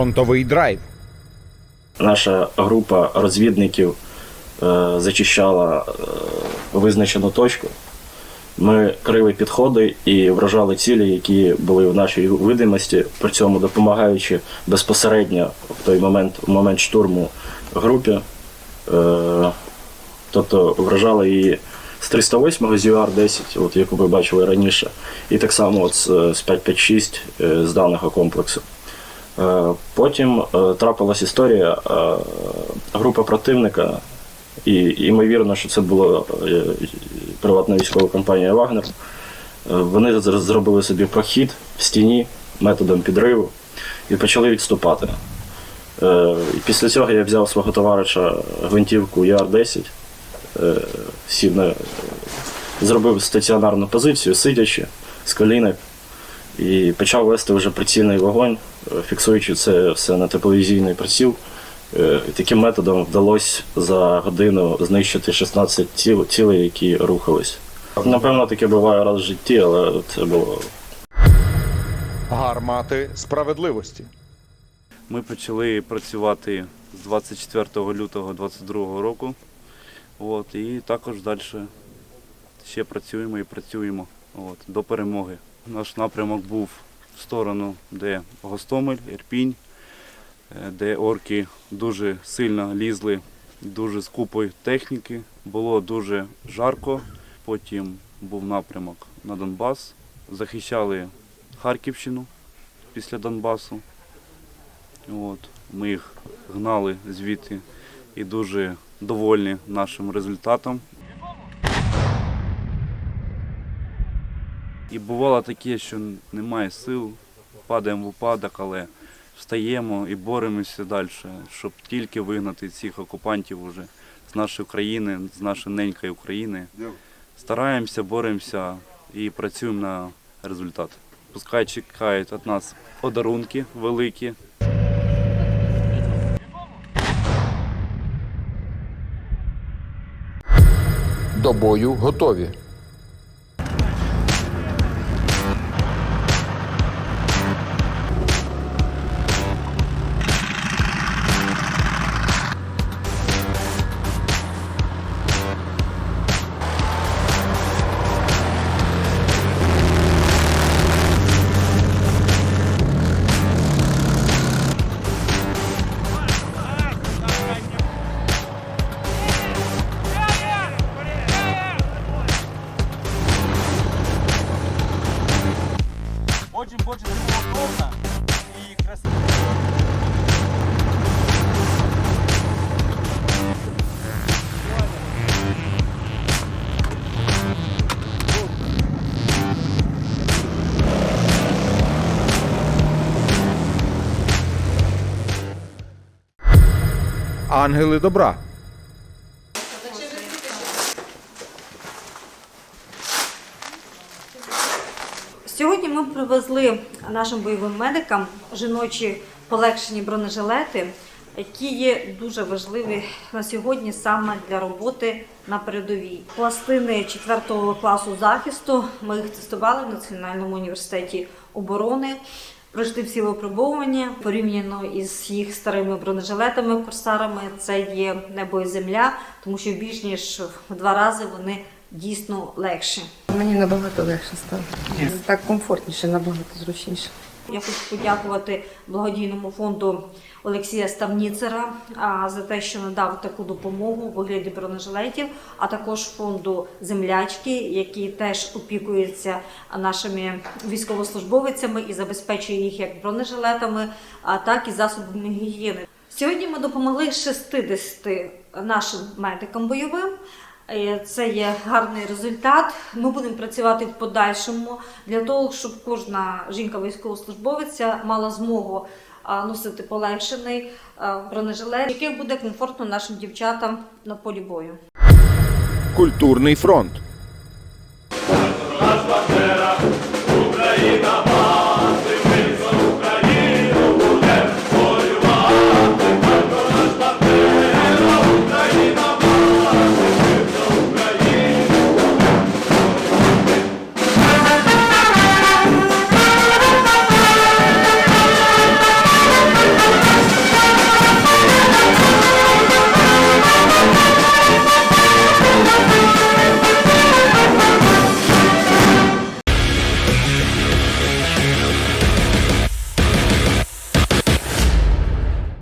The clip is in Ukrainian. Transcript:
фронтовий драйв. Наша група розвідників е, зачищала е, визначену точку. Ми крили підходи і вражали цілі, які були в нашій видимості, при цьому допомагаючи безпосередньо в той момент, в момент штурму групі. Е, тобто вражали її з 308 з UR-10, от, яку ви бачили раніше, і так само от з, з 556 е, з даного комплексу. Е, Потім е, трапилась історія, е, група противника, і ймовірно, що це була приватна військова компанія Вагнер. Вони зробили собі прохід в стіні методом підриву і почали відступати. Після цього я взяв свого товариша гвинтівку Яр-10, е, сів на, зробив стаціонарну позицію, сидячи з колінок, і почав вести вже прицільний вогонь, е, фіксуючи це все на тепловізійний приціл. Е, і Таким методом вдалося за годину знищити 16 тіл, цілей, які рухались. Напевно, таке буває раз в житті, але це було Гармати справедливості. Ми почали працювати з 24 лютого 2022 року. От, і також далі ще працюємо і працюємо от, до перемоги. Наш напрямок був в сторону, де Гостомель, Ірпінь, е, де орки дуже сильно лізли, дуже з техніки. Було дуже жарко. Потім був напрямок на Донбас. Захищали Харківщину після Донбасу. От, ми їх гнали звідти і дуже довольні нашим результатом. І бувало таке, що немає сил, падаємо в упадок, але встаємо і боремося далі, щоб тільки вигнати цих окупантів уже з нашої країни, з нашої ненької України. Стараємося, боремося і працюємо на результат. Пускай чекають від нас подарунки великі, До бою готові. Очень больше всего удобно и красиво. Ангели добра. Сьогодні ми привезли нашим бойовим медикам жіночі полегшені бронежилети, які є дуже важливі на сьогодні саме для роботи на передовій. Пластини 4 класу захисту ми їх тестували в Національному університеті оборони. Пройшли всі випробовування порівняно із їх старими бронежилетами, корсарами. Це є небо і земля, тому що більш ніж в два рази вони дійсно легші. Мені набагато легше стало. Так комфортніше, набагато зручніше. Я хочу подякувати благодійному фонду Олексія Ставніцера за те, що надав таку допомогу у вигляді бронежилетів, а також фонду землячки, які теж опікуються нашими військовослужбовицями і забезпечує їх як бронежилетами, а так і засобами гігієни. Сьогодні ми допомогли 60 нашим медикам бойовим. Е, Це є гарний результат. Ми будемо працювати в подальшому для того, щоб кожна жінка-військовослужбовиця мала змогу носити полегшений бронежилет, який буде комфортно нашим дівчатам на полі бою. Культурний фронт.